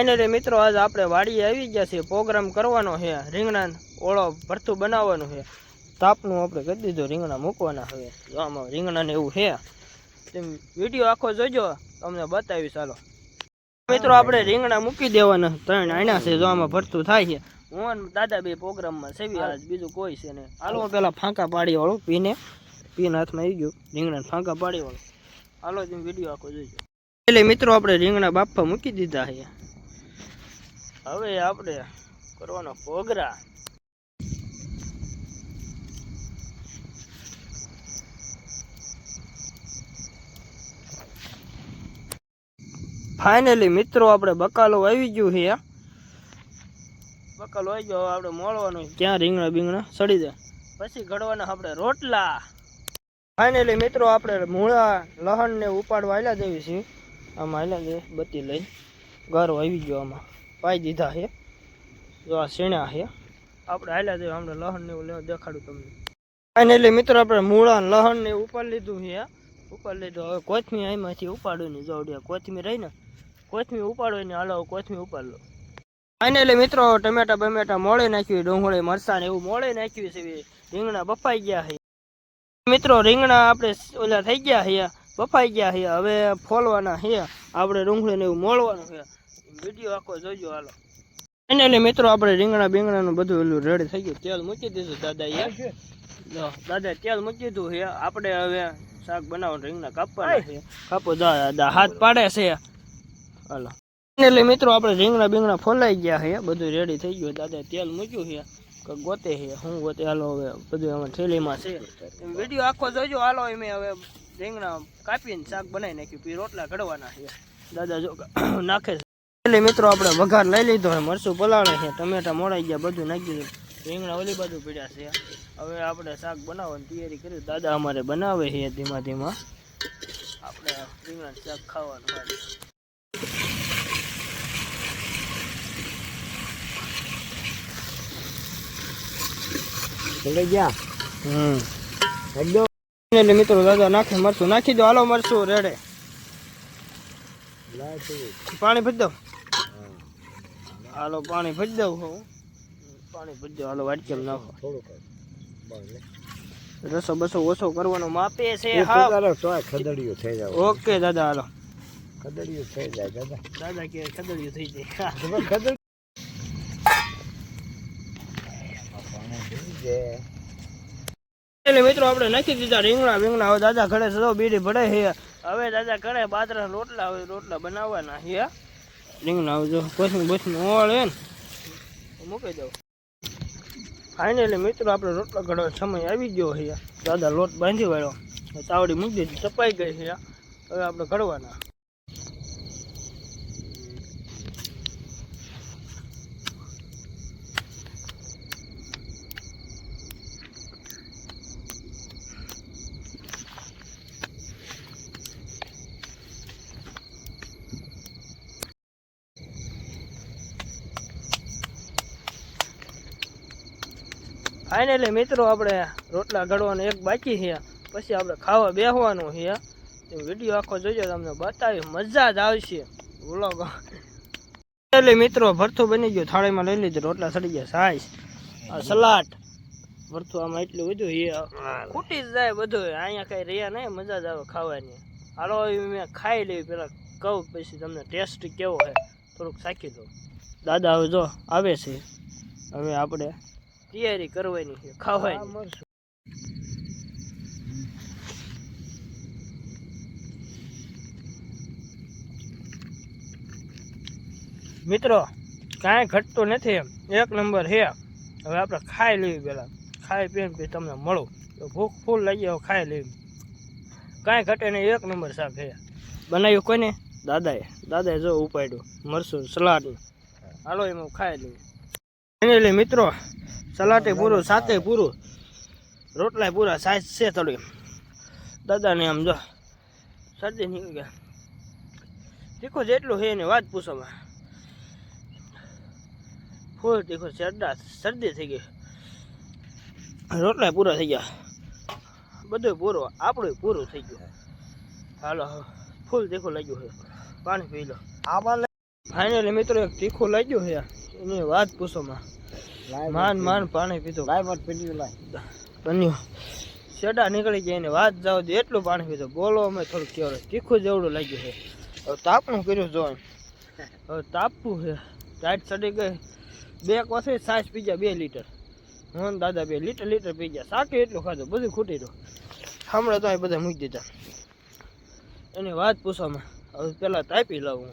Finally મિત્રો આજ આપણે વાડીએ આવી ગયા છીએ. પ્રોગ્રામ કરવાનો છે. રીંગણા ઓળો ભરતું બનાવવાનું છે. તાપનું આપણે કરી દીધું, રીંગણા મૂકવાના હવે. આમાં રીંગણા ને એવું છે. તેમ વીડિયો આખો જોજો, તમને બતાવીશ ચાલો મિત્રો આપણે રીંગણા મૂકી દેવાના. ત્રણ આણા છે, જો આમાં ભરતું થાય છે. હું દાદા બે પ્રોગ્રામમાં સેવી આજ બીજું કોઈ છે ને હાલો પેલા ફાંકા પાડી વાળું, પીને. પીને હાથમાં આવી ગયું. રીંગણા ફાંકા પાડી વાળું. હાલો, તમે વીડિયો આખો જોઈજો એટલે મિત્રો આપણે રીંગણા બાફા મૂકી દીધા છે. હવે આપણે કરવાનો પ્રોગ્રામ ફાઇનલી મિત્રો, આપણે બકાલો આવી ગયું છે. બકાલો આવી ગયો આપણે મોળવાનું. ક્યાં રીંગણા બીંગણા સડી જાય. પછી ઘડવાના આપણે રોટલા. ફાઇનલી મિત્રો, આપણે મૂળા, લહણને ઉપાડવા આવ્યા દેવી છે આમાં આવ્યા દે બત્તી લઈ ગારો આવી ગયો આમાં. પાઈ દીધા છે. જો આ સીણા છે. આપણે હાલ્યા જઈએ, આપણે લહણ ને એવું લેવા દેખાડું તમને. ફાઇનલી મિત્રો, આપણે મૂળા લહણ ને ઉપર લીધું છે. ઉપાડી લીધું, હવે કોથમી અહીંમાંથી ઉપાડું ને જોડ્યા કોથમી રહી ને કોથમી ઉપાડો ને હાલો કોથમી ઉપાડ લો. ફાઇનલી મિત્રો, ટમેટા બમેટા મોળે નાખ્યું ડુંગળી મરસાં ને એવું મોળે નાખ્યું છે. રીંગણા બફાઈ ગયા છે. મિત્રો, રીંગણા આપણે ઓલા થઈ ગયા છે, બફાઈ ગયા છે. હવે ફોલવાના છે. આપણે ડુંગળી ને એવું મોળવાનું છે. વીડિયો આખો જોજો હાલો. ફાઇનલી મિત્રો આપણે રીંગણા બીંગણાનું બધું ઓલું રેડી થઈ ગયું. તેલ મૂકી દીધું દાદા જો દાદા તેલ મૂકી દીધું છે. આપણે હવે શાક બનાવવાનું રીંગણા કાપવાના છે. કાપો દાદા હાથ પાડે છે. હાલો. એટલે મિત્રો આપણે રીંગણા બીંગણા ફોલાઈ ગયા છે. બધું રેડી થઈ ગયું. દાદા તેલ મૂક્યું છે. કે ગોતે છે. હું ગોતે? હાલો હવે બધું એમાં થેલીમાં છે. વીડિયો આખો જોજો. હાલો એમ હવે રીંગણા કાપીને શાક બનાવી નાખ્યું. પછી રોટલા ઘડવાના છે. દાદા જો નાખે છે. એટલે મિત્રો આપણે વઘાર લઈ લીધો છે મરસું પલાળે છે ટમેટા મોડાઈ ગયા બધું નાખી દીધું રીંગણા ઓલી બાજુ પીડ્યા છે. હવે આપણે શાક બનાવવાની તૈયારી કરી. દાદા અમારે બનાવે છે ધીમા ધીમા. આપણે રીંગણા શાક ખાવાનું ચલે ગયા? હમ. એકદમ એટલે મિત્રો દાદા નાખે મરચું. નાખી દો હાલો મરસું રેડે. પાણી ભરી દઉં હાલો પાણી ભરી દઉં હું. પાણી ભરી દઉં હાલો વાટકેમ નાખો. રસો બસો ઓછો કરવાનો માપે છે ખદડિયું થઈ જાય ઓકે દાદા હાલો. ખદડિયું થઈ જાય દાદા. દાદા કે ખદડિયું થઈ જાય. ખદડ. એટલે મિત્રો આપણે નાખી દીધા રીંગણા બીંગણા. હવે દાદા ઘરે સદો બીડી ભરે છે. હવે દાદા ઘરે બાજરા રોટલા હવે રોટલા બનાવવાના છે રીંગણા હવે જો કોથમી બોથમી ઓળે ને મૂકી દઉં ફાઇનલી મિત્રો આપણે રોટલો ઘડવાનો સમય આવી ગયો છે. દાદા લોટ બાંધી વાળ્યો તાવડી મૂકી દીધી ચપાઈ ગઈ છે. હવે આપણે ઘડવાના. ફાઇનલી મિત્રો આપણે રોટલા ઘડવાનો એક બાકી છે. પછી આપણે ખાવા બેસવાનું છે. વીડિયો આખો જોજો, તમને બતાવી મજા જ આવશે. વ્લોગ એટલે મિત્રો, ભરથું બની ગયું. થાળીમાં લઈ લીધું, રોટલા સડી ગયા. સાઈઝ આ સલાડ. ભરથું આમાં એટલું બધું છે. ખૂટી જ જાય બધું. અહીંયા કઈ રહ્યા નહીં, મજા જ આવે ખાવાની. હાલો મેં ખાઈ લેવી. પેલા કહું, પછી તમને ટેસ્ટ કેવો છે, થોડુંક સાખી દઉં. દાદા હવે જો, આવે છે. હવે આપણે તૈયારી કરવાની છે ખાવાની. મિત્રો કાંઈ ઘટતું નથી એક નંબર હે હવે આપણે ખાઈ લેવી પહેલાં ખાઈ પીને પછી તમને મળું. તો ભૂખ ફૂલ લાગી હવે ખાઈ લેવી. કાંઈ ઘટે નહીં એક નંબર શાક હે બનાવ્યું કોઈને? દાદાએ. દાદાએ જો ઉપાડ્યું. મરસું સલાડ હાલો એમાં ખાઈ લેવી મિત્રો સલાટે પૂરું સાતે પૂરું. રોટલાય પૂરા સાઈઝ છે થોડી. દાદાને આમ જો શરદી નીકળી ગયા તીખું જેટલું છે એની વાત પૂછોમાં ફૂલ તીખો શરદા શરદી થઈ ગઈ. રોટલા પૂરા થઈ ગયા. બધું પૂરું આપણું પૂરું થઈ ગયું. હાલો ફૂલ તીખું લાગ્યું છે. પાણી પી લો. આમાં ફાઇનલી મિત્રો એક તીખું લાગ્યું છે. એની વાત પૂછોમાં માન માન પાણી પીધું. લાય મત પીધું લાય. બન્યું શેડા નીકળી જાય ને વાત જાવ દે એટલું પાણી પીધું. બોલો અમે થોડુંક કેવડે તીખું જેવડું લાગ્યું છે. હવે તાપણું કર્યું જો હવે તાપવું છે. ટાઈટ ચડી ગઈ. બે કોસે સાસ પી ગયા બે લીટર. હું દાદા બે લીટર લીટર પી ગયા. સાકે એટલું ખાધું બધું ખૂટી રહ્યું. હમણાં તો અહીં બધા મૂકી દીધા. એની વાત પૂછવામાં હવે પેલા તાપી લાવું.